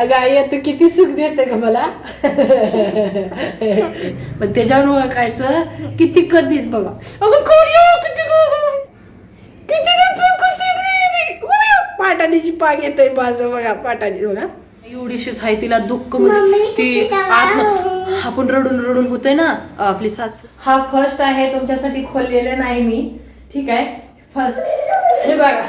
अगं आई तू किती सुख देते का मला. पण त्याच्यावर ओळखायचं किती कधीच बघा. अगं पाटाणीची पाग येते माझं बघा पाटाणी बघा. एवढीशीच आहे तिला दुःख म्हणजे ती आत आपण रडून रडून होते ना आपली सास. हा फर्स्ट आहे तुमच्यासाठी खोललेला नाही मी. ठीक आहे? फर्स्ट हे बघा.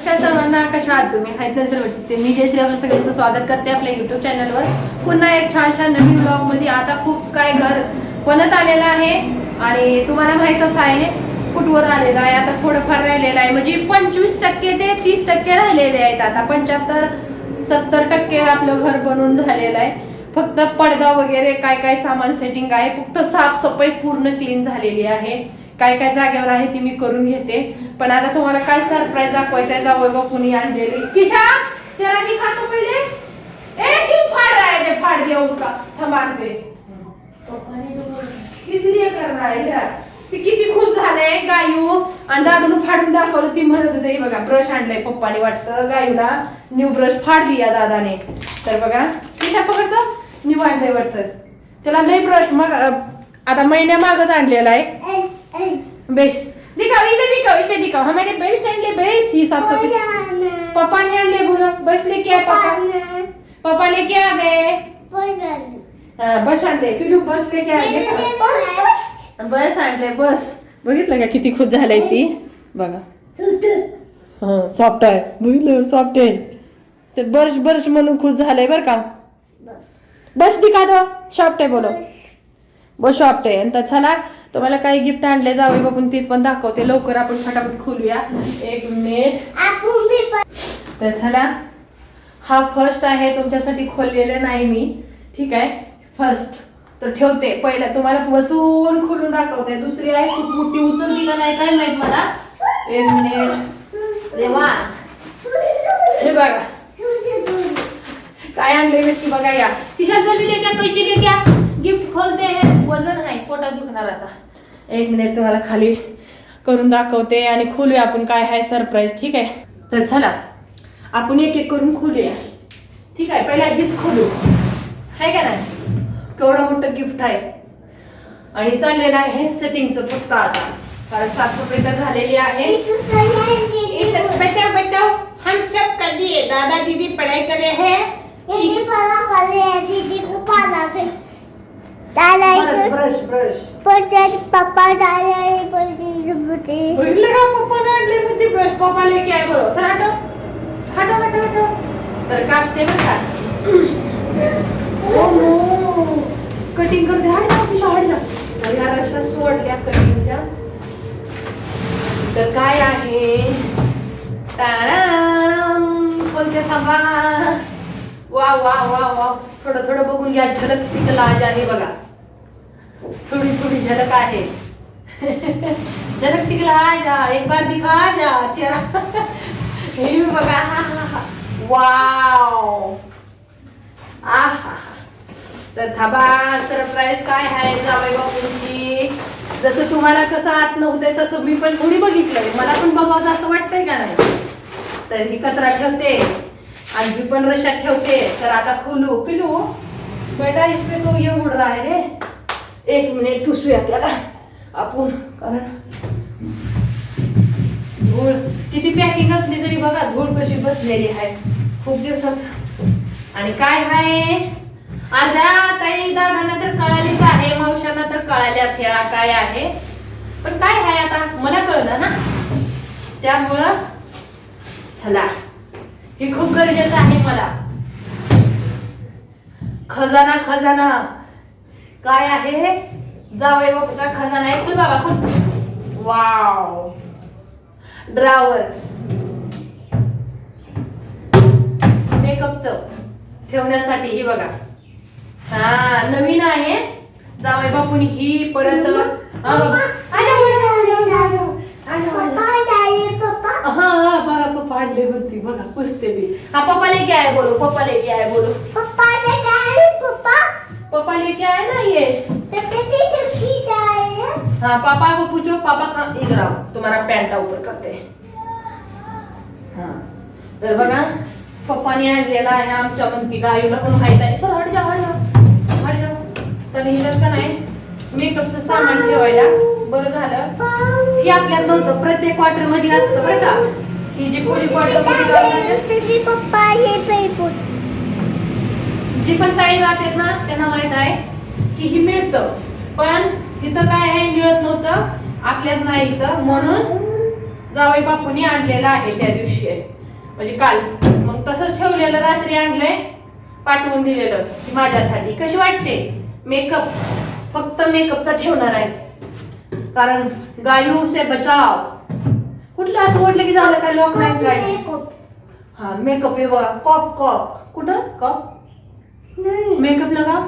नमस्कार सर्वांना कशा आहात तुम्ही? आहेत ना सर्व मी जयश्री आपलं सगळ्यांचं स्वागत करते आपल्या युट्यूब चॅनलवर पुन्हा एक छान छान नवीन ब्लॉगमध्ये. आता खूप काय घर बनत आलेलं आहे आणि तुम्हाला माहीतच आहे कुठवर आलेलं आहे. आता थोडंफार राहिलेलं आहे. म्हणजे पंचवीस टक्के ते तीस टक्के राहिलेले आहेत. आता पंच्याहत्तर सत्तर टक्के आपलं घर बनून झालेलं आहे. फक्त पडदा वगैरे काय काय सामान सेटिंग आहे. फक्त साफसफाई पूर्ण क्लीन झालेली आहे. काय काय जागेवर आहे ती मी करून घेते. पण आता तुम्हाला काय सरप्राईज दाखवायचं आहे जावं बा कुणी आणलेली. किशा त्याला की खातो पहिले. ए की फाड़ रहा है ते फाड़ दिया उसका. थमान पे कर रहा है ती किती खुश झाले गायू. आणि दादून फाडून दाखवलं ती म्हणत होते बघा ब्रश आणलाय पप्पाने वाटतं गायूला. न्यू ब्रश फाड दिया दादाने. तर बघा किशा पकडतो. न्यू आणलंय वाटतं. त्याला लय ब्रश मग आता महिन्या मागच आणलेला आहे. बेस दिखाओ इधर दिखाओ इधर दिखाओ हमारे बेस आणले बेस ही साफ सफाई पापा ने आणले बोलो बस लेके आ पापा पापा लेके आ गए हाँ, बस आणले. पिलू बस लेके आ गए बस आणले बस बघितलं का किती खुश झालाय ती? बघा. हा सॉफ्ट आहे. बघितलं सॉफ्ट आहे. ते बर्श बर्श म्हणून खुश झालंय बरं का? बस दिखा दो सॉफ्ट आहे बोलो बस सॉफ्ट आहे आणि तर चला तुम्हाला काही गिफ्ट आणले जावे बघून ती पण दाखवते. लवकर आपण फटाफट खोलूया. एक मिनिट तर चला हा फर्स्ट आहे. तुमच्यासाठी खोललेला नाही मी. ठीक आहे? फर्स्ट तर ठेवते. पहिला तुम्हाला बसून खोलून दाखवते. दुसरी आहे खूप मोठी उचलती का नाही काय माहीत मला? एक मिनिट देवा हे बघा. काय आणले नक्की बघा या. किशात झाली ले कैची ले गिफ्ट खोलते हैं. वजन आहे. पोटात दुखणार आता. एक मिनिट तुम्हाला खाली करून दाखवते आणि खोलूया आपण काय आहे सरप्राईज ठीक आहे? तर चला आपण एक एक करून खोलूया. ठीक आहे पहिला आधीच खोलू. आहे का नाही? केवढं मोठं गिफ्ट आहे. आणि चाललेलं आहे सेटिंगचं फक्त आता. कारण साफसफाई तर झालेली आहे. इधर बैठो बैठो हम सब कर दिए. दादा दीदी पढ़ाई कर रहे हैं. ब्रश ब्रश ब्रश पप्पा दादा बोलते बघितलं का? पप्पाने आणले ते ब्रश पप्पा लेके आहे बरोबर सर हटो हटो हटो हटो तर कापते बरं का? कटिंग करते. हट जा तुझ्या हट जा. तर सोडल्या कटिंगच्या तर काय आहे? टाळाम. कोणते थांबा? वा वा वा वा. थोडं थोडं बघून घ्या झलक तिथं लाज आहे बघा. थोडी थोडी झलक आहे. झलक दिखला जा एक बार दिखा जा चेहरा. हे बघा. हा हा हा वाव. आहा. तर थांबा सरप्राईज काय आहे जावई बापूंची? जसं तुम्हाला कसं आत नव्हते तसं मी पण थोडी बघितलंय. मला पण बघावं असं वाटतंय का नाही? तर ही कचरा ठेवते. आणि ही पण रशा ठेवते. तर आता खोलू पिलू बेटा इसपे तो ये उड रहा है रे. एक मिनिट पुसूया त्याला आपण कारण धूळ किती पॅकिंग असली तरी बघा धूळ कशी बसलेली आहे. खूप दिवसाच. आणि काय आहे? अर्ध्या ताई दादांना तर कळालीच आहे मावशांना तर कळाल्याच या काय आहे. पण काय आहे आता? मला कळलं ना? त्यामुळं चला. हे खूप गरजेचं आहे मला. खजाना खजाना. काय आहे? जावई बापूचा खजाना आहे. खुल बाबा खुल. वाव ड्रावर मेकअपचं ठेवण्यासाठी हे बघा. हा नवीन आहे. जावई बापूनी ही परत हा, बाबा. आजा, आजा, आजा, आजा, आजा, आजा. हा हा पप्पा आणले म्हणती बघा पुसते मी. हा पप्पा लेके आए बोलो पप्पा. लेके आए बोलो पप्पा लेके आए ना ये हाँ पापा को पूछो पापा कहाँ इधर आओ तुम्हारा पैंटा ऊपर करते. हैं. तर बघा पप्पाने आणलेला आहे आमच्या म्हणती गाईला पण माहीत आहे सर हट जा हट जा हट जा तर हिच्यात का नाही मेकअपचं सामान ठेवायला. बरं झालं. हे आपल्यात नव्हतं. प्रत्येक क्वार्टरमध्ये असतं बरं का. ही जी पुरी जातात तुझी पप्पा हे पेपूट जी पण ताई जातात ना त्यांना माहीत आहे की ही मिळतं. पण इथं काय आहे मिळत नव्हतं आपल्यात नाही इथं. म्हणून जावई बापूनी आणलेलं आहे त्या दिवशी. म्हणजे काल. मग तसंच ठेवलेलं रात्री आणलंय पाठवून दिलेलं. की माझ्यासाठी. कशी वाटते? मेकअप फक्त मेकअपचा ठेवणार आहे. कारण गायू से बचाव. कुठलं असं म्हटलं की झालं काय लोक नाही काय? हा मेकअप आहे बघा. कॉप कॉप कुठं? कॉप मेकअप लगा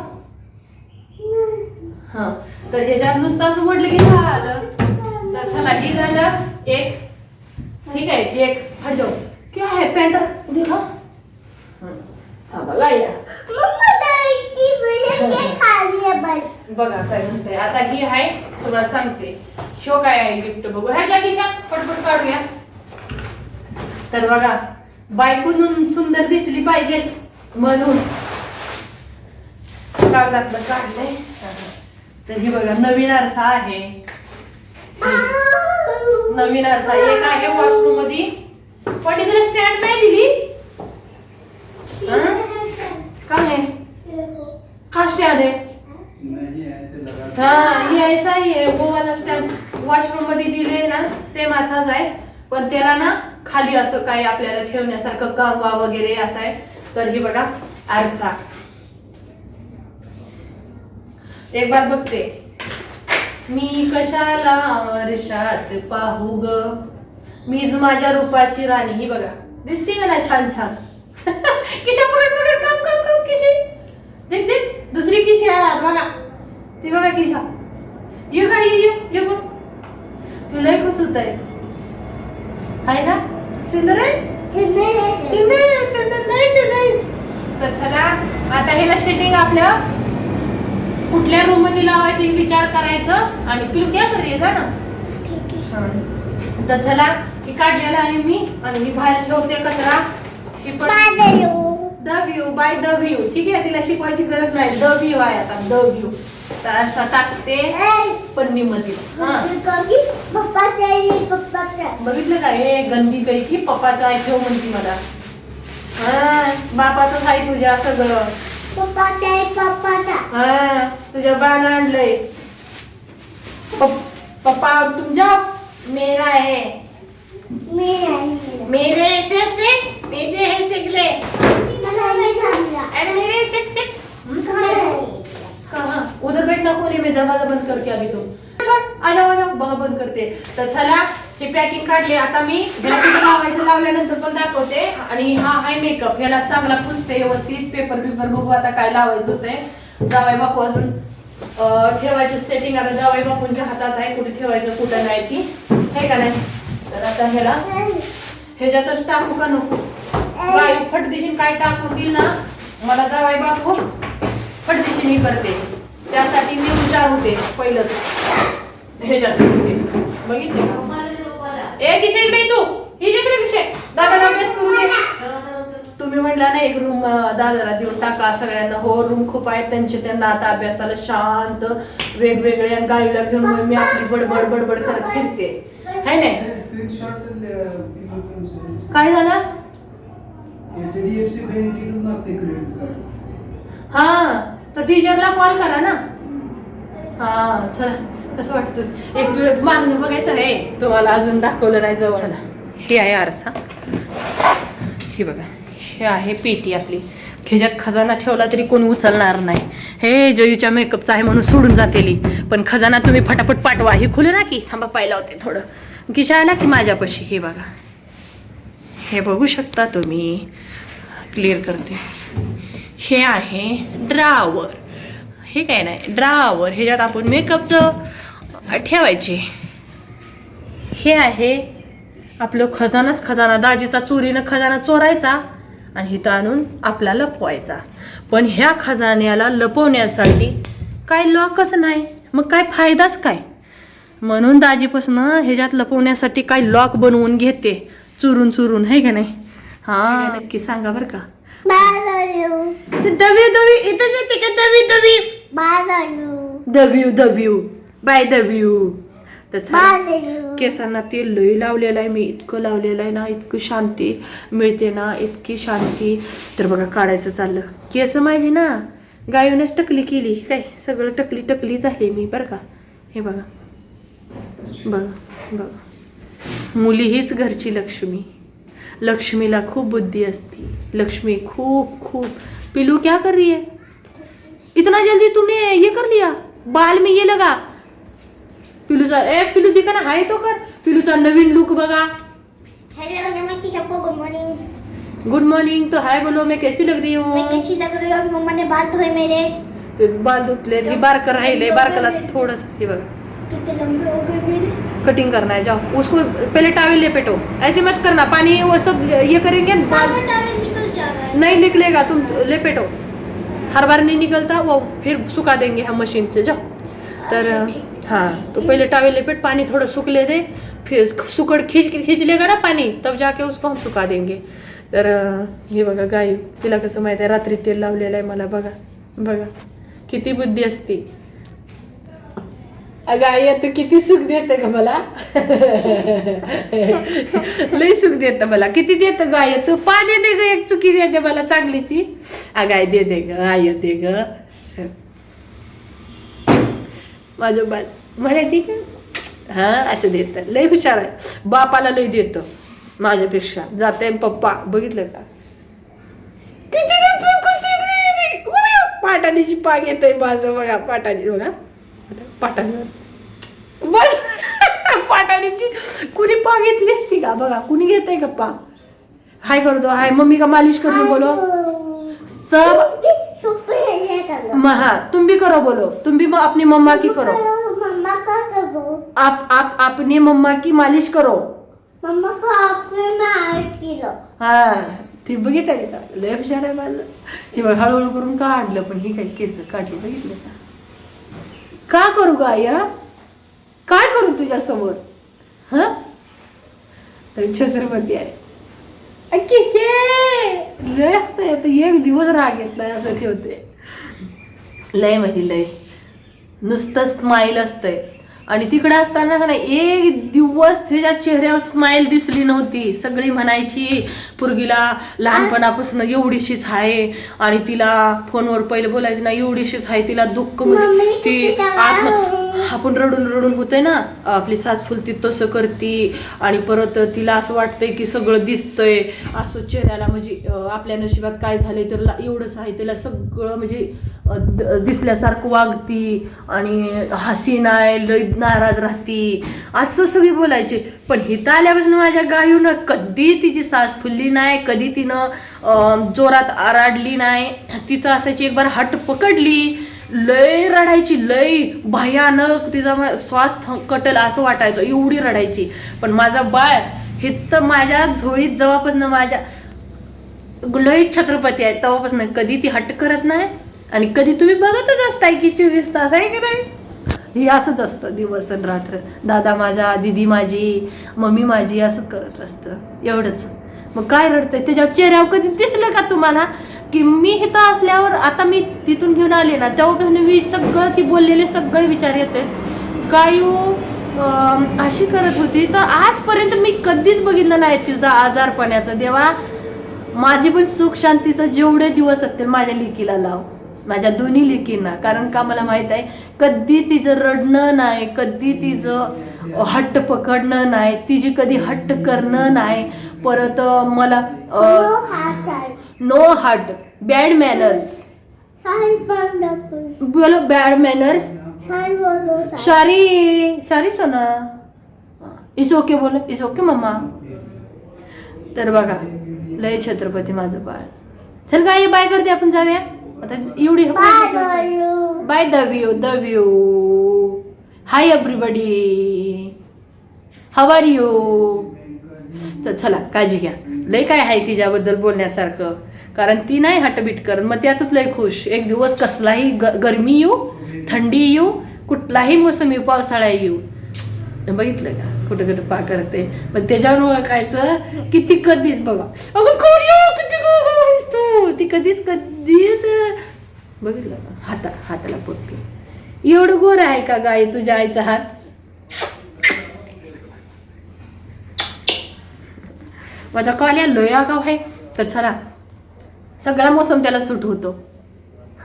हा. तर ह्याच्यात नुसतं असं म्हटलं की झालं. तर चला हे झालं. एक. ठीक आहे एक. हट जाऊ क्या है पेंट देखा हं, थांबा लाया. बघ. काय म्हणते. आता ही आहे तुला सांगते. शो काय आहे गिफ्ट बघू. ह्याच्या दिशा? पटपट काढूया. तर बघा बायकोनून सुंदर दिसली पाहिजे म्हणून. कागदातलं काढलंय. तर ही बघा नवीन आरसा आहे. नवीन आरसा. एक आहे वॉशरूममध्ये पण इकडे स्टँड नाही दिली हं? काय आहे हा स्टँड आहे हा हे हाँ ये ऐसा ही है वो वाला स्टँड वॉशरूममध्ये दिले ना सेम असाच आहे. पण त्याला ना खाली असं काय आपल्याला ठेवण्यासारखं कांगवा वगैरे असं आहे. तर हे बघा आरसा. एक बार बघते. मी कशाला आरशात पाहू ग? मीच माझ्या रूपाची राणी. ही बघा दिसते का ना छान छान किशा पकड पकड काम काम काम किशी देख देख. किशी आत बघा ती बघा किशा. ये का ये ये ये बघ. तुला खुश होत आहे आहे ना? सुंदर आहे? चिमणे. सुंदर सुंदर. नाईस नाईस तर चला आता ह्याला सेटिंग आपलं कुठल्या रूममध्ये लावायचं हे विचार करायचं आणि पिलू क्या कर का ना. ठीक आहे. तर चला ही काढलेलं आहे मी आणि मी बाहेर ठेवते कचरा. ही पण. The view by the view ठीक आहे? तिला शिकवायची गरज नाही. द व्ह्यू आहे आता. द व्ह्यू तर असा टाकते. पन्नी मध्ये आहे, आहे. बघितलं काय हे गंदी कैकी पप्पाचं आहे ठेव म्हणती मला. हा बापाचं आहे तुझ्या सगळं. आहे. हा तुझ्या बाण आणलंय. पप- पप्पा तुम जाओ मेरा है मी नाही. मेरे. से सिक मेरे है जमलं. अरे मेरे सिक सिक। कहाँ उधर बैठना कोने में दरवाजा बंद करके अभी तुम छोड़, आ जाओ आ जाओ। बघा बंद करते तर चला हे पॅकिंग काढले आता मी। लावायचं लावल्यानंतर पण दाखवते. आणि हा हाय मेकअप ह्याला चांगला पुसते व्यवस्थित. पेपर पेपर बघू आता काय लावायचं होतंय. जावाई बापू अजून ठेवायचं सेटिंग आता जावाई बापूंच्या हातात आहे. कुठे ठेवायचं कुठं नाही ती. हे का नाही? तर आता ह्याला ह्याच्यातच टाकू का नको? गाय फटदिशीन काय टाकून देईल ना मला जावाय बापू फटदिशीन करते. त्यासाठी मी हुशार होते पहिलंच. ह्याच्यात. बघितले ए किशे इकडे तू ही जिकडे किशे दादाला अभ्यास करू दे. तुम्ही म्हटला ना एक रूम दादाला देऊन टाका सगळ्यांना. हो रूम खूप आहेत त्यांचे त्यांना आता अभ्यासाला शांत वेगवेगळे आणि गाडीला घेऊन मी आपली बडबड बडबड करत फिरते. है नाही काय झालं? एच डी एफ सी बँकेचं मागते क्रेडिट कार्ड हा तर टीचरला कॉल करा ना. हा चला कसं वाटतं एक वेळ मागणं बघायचं आहे. तुम्हाला अजून दाखवलं नाही जवळ. चला ही आहे आरसा. ही बघा हे आहे पेटी आपली. ह्याच्यात खजाना ठेवला तरी कोणी उचलणार नाही. हे जयूच्या मेकअपचा आहे म्हणून सोडून जातेली. पण खजाना तुम्ही फटाफट पाठवा. ही खुले ना की? थांबा पाहिला होते थोडं. किशा आला की माझ्यापाशी? हे बघा. हे बघू शकता तुम्ही. क्लिअर करते. हे आहे ड्रावर हे काय नाही ड्रावर ह्याच्यात आपण मेकअपचं ठेवायचे. हे आहे आपलं खजानाच खजाना दाजीचा चोरीनं खजाना चोरायचा आणि इथं आणून आपला लपवायचा. पण ह्या खजान्याला लपवण्यासाठी काय लॉकच नाही. मग काय फायदाच काय? म्हणून दाजीपासनं ह्याच्यात लपवण्यासाठी काय लॉक बनवून घेते. चुरून चुरून है का नाही? हा नक्की सांगा बरं का. ते दवी दवी इथंच येते का? दवी दवी दव्यू दव्यू बाय दव्यू केसांना तेल लई लावलेलं आहे मी इतकं लावलेलं आहे ना इतकं शांती मिळते ना इतकी शांती. तर बघा काढायचं चाललं. केस माझी ना गायूनच टकली केली काय? सगळं टकली टकली झाली मी बरं का? हे बघा. बघा बघा. मुली हीच घरची लक्ष्मी. लक्ष्मीला खूप बुद्धी असती. लक्ष्मी खूप खूप. पिलू क्या कर रही है? इतना जल्दी तुमने ये कर लिया? बाल में ये लगा. पिलूचा ए पिलू दिका ना हाय तो कर. पिलूचा नवीन लुक बघा. हेलो नमस्ते सबको गुड मॉर्निंग गुड मॉर्निंग तो हाय बोलो मैं कैसी लग रही मैं हूँ कैसी लग रही हूँ? मम्मा ने बाल धोए मेरे. ते बाल धुतले हे बारकर राहिले बारकला थोडस हे बघा. कितने लंबे हो गए मेरे? कटिंग करना है जाओ। उसको पहले टावल लेपेटो ऐसे मत करना पानी वो सब ये करेंगे बाल निकल नहीं निकलेगा तुम लेपेटो हर बार नहीं निकलता वो फिर सुखा देंगे हम मशीन से जाओ। तर हाँ। तो पहले टावल लेपेट पानी थोड़ा सूख ले दे फिर सुकड़ खींच खींच लेगा ना पानी तब जाके उसको हम सुखा देंगे। तर हे बघा गाय तिला कसं माहिती आहे रात्री तेल लावलेलं आहे मला बघा बघा किती बुद्धी असती. अगं आई तू किती सुख देते का मला? लई सुख देत मला. किती देत गाय तू पाणी दे ग एक चुकी देते मला चांगलीशी. अगं आई दे दे ग आय दे ग. माझं बाल मला ठीक आहे. हा असं देत. लई हुशार आहे. बापाला लई देतं माझ्यापेक्षा. जाते पप्पा. बघितलं का? किती पाटाणीची पाग येतंय माझं. बघा पाटाणी बघा. पाटाणीवर. बरं. कुणी पाग घेतली असती का? बघा कुणी घेतय का पाग हाय कर दो हाय. मम्मी का मालिश कर दो बोलो? सब सुपर म- हाँ तुम भी करो बोलो. तुम भी म- अपनी मम्मा की करो. मम्मा का करो? आप आप अपनी मम्मा की मालिश करो. मम्मा को आपने किलो हा ती बघितलं का? लय हुशार आहे माझं हे बघ हळूहळू करून काढलं पण ही काही केस काढली बघितलं का? का करू का आई काय करू तुझ्यासमोर? हां? हा छत्रपती आहे. किसे लय असं एक दिवस राग येत नाही असं ठेवते. लय म्हणजे लय. नुसतं स्माईल असतंय. आणि तिकडे असताना का नाही एक दिवस तिच्या चेहऱ्यावर स्माईल दिसली नव्हती. सगळी म्हणायची पुरगीला लहानपणापासून एवढीशीच आहे आणि तिला फोनवर पहिले बोलायचं ना एवढीशीच आहे तिला दुःख म्हणजे ती आत्म आपण रडून रडून होतंय ना आपली सास फुलती तसं करती आणि परत तिला असं वाटतंय की सगळं दिसतंय. असं चेहऱ्याला म्हणजे आपल्या नशिबात काय झालंय तर एवढंच आहे तिला सगळं म्हणजे द- दिसल्यासारखं वागती आणि हसी नाही लय नाराज राहती. असं सगळी बोलायचे. पण हिथं आल्यापासून माझ्या गायूनं कधी तिची सास फुलली नाही कधी तिनं जोरात आराडली नाही तिथं असायची एक बार हट पकडली. लय रडायची लय भयानक तिचा श्वास कटल असं वाटायचं एवढी रडायची. पण माझा बाळ हे तर माझ्या झोळीत जेव्हापासून माझ्या लय छत्रपती आहे तेव्हापासून कधी ती हट करत नाही आणि कधी तुम्ही बघतच असताय की चोवीस तास आहे की नाही? हे असंच असतं दिवस आणि रात्र. दादा माझा दिदी माझी मम्मी माझी असंच करत असतं एवढंच. मग काय रडतंय? त्याच्या चेहऱ्यावर कधी दिसलं का तुम्हाला? की मी इथं असल्यावर आता मी तिथून घेऊन आले ना तेव्हापासून मी सगळं ती बोललेले सगळे विचार येते गायू अशी करत होती. तर आजपर्यंत मी कधीच बघितलं नाही तिचा आजारपणाचं देवा माझी पण सुख शांतीचं जेवढे दिवस असतील माझ्या लेकीला लाव. माझ्या दोन्ही लेकींना. कारण का मला माहीत आहे कधी तिचं रडणं नाही कधी तिचं हट्ट पकडणं नाही तिची कधी हट्ट करणं नाही. परत मला नो हट बॅड मॅनर्स बोलो बॅड मॅनर्स सारी बोलो सारी. सोना. इस ओके बोलो. इस ओके मम्मा तर बघा लय छत्रपती माझं बाळ. चल काय बाय करते आपण जाऊया. आता एवढी by the view the view hi everybody how are you तर चला काळजी घ्या. लय काय आहे तिच्याबद्दल बोलण्यासारखं. कारण ती नाही हटबीट करत. मग त्यातच लय खुश. एक दिवस कसलाही ग गरमी येऊ थंडी येऊ कुठलाही मोसमी पावसाळा येऊ. बघितलं का? कुठं कुठं पा करते. पण त्याच्यावर ओळखायचं की ती कधीच बघा. अगं कोणी किती तू? ती कधीच कधीच बघितलं का? हाता हाताला पोटते एवढं गोर आहे का गाई तुझ्या आईचा हात? माझा कॉल या लोया गाव भाई तर चला. सगळा मोसम त्याला सूट होतो.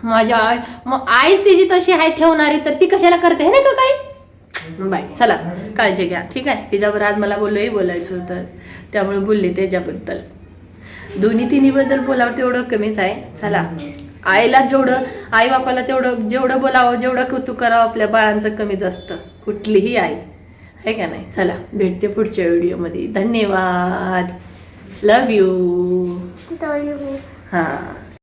माझ्या आई मग आईच तिची तशी आहे ठेवणारी तर ती कशाला करते हे ना का काही? बाय चला काळजी घ्या ठीक आहे? तिच्यावर आज मला बोललोही बोलायचं होतं. त्यामुळे बोलले त्याच्याबद्दल. दोन्ही तिन्हीबद्दल बोलावं तेवढं कमीच आहे. चला आईला जेवढं आई बापाला तेवढं जेवढं बोलावं जेवढं कौतुक करावं आपल्या बाळांचं कमीच असतं. कुठलीही आई. आहे का नाही? चला भेटते पुढच्या व्हिडिओमध्ये. धन्यवाद. लव यू तो हां